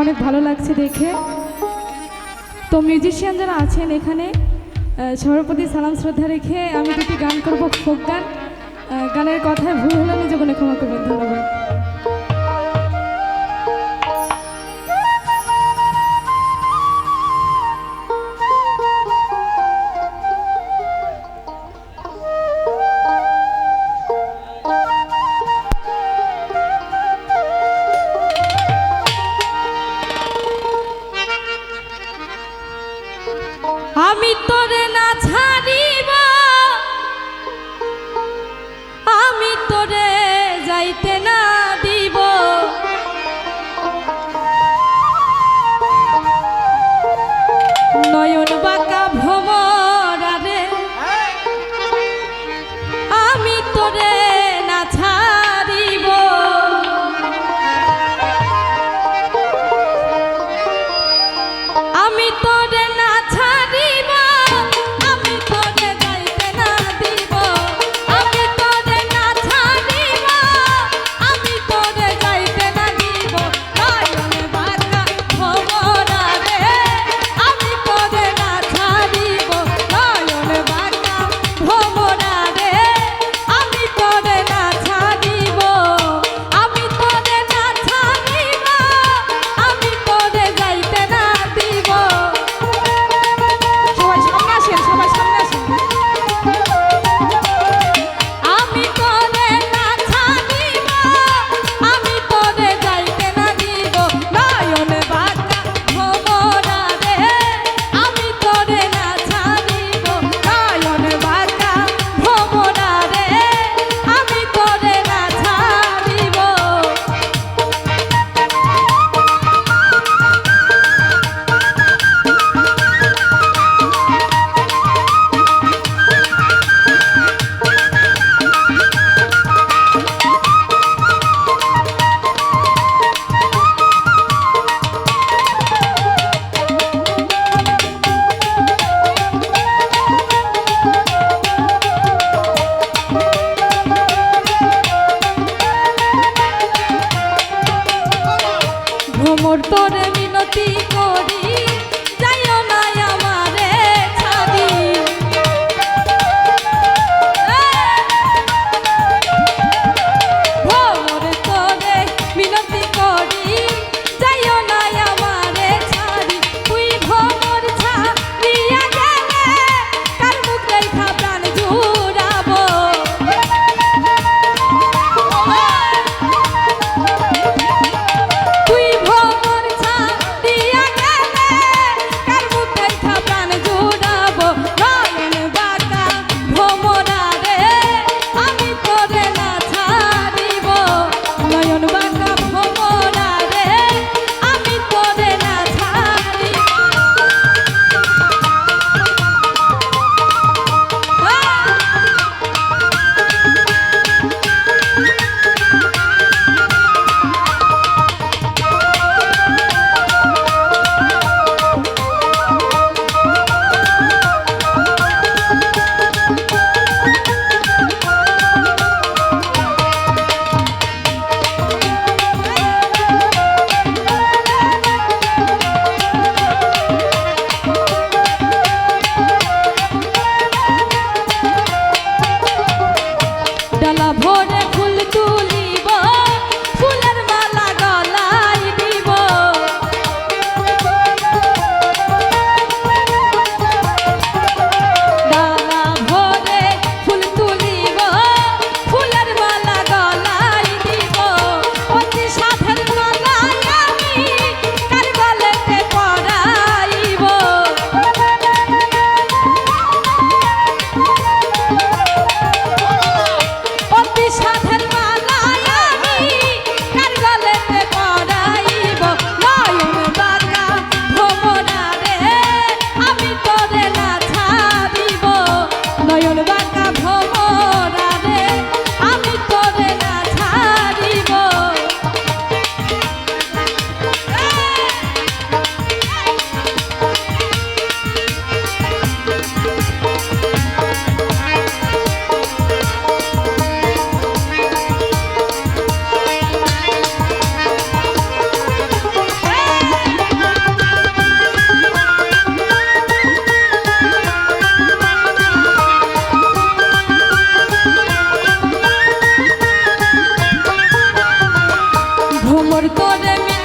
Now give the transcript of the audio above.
অনেক ভালো লাগছে দেখে। তো মিউজিশিয়ান যারা আছেন এখানে সভাপতি সালাম শ্রদ্ধা রেখে আমি দুটি গান করব ফোক গান। গানের কথায় ভুল হলে আমি যখন ক্ষমা করবেন, ধন্যবাদ। no you don't. মোর তোরে মিনতি করি। i love de mi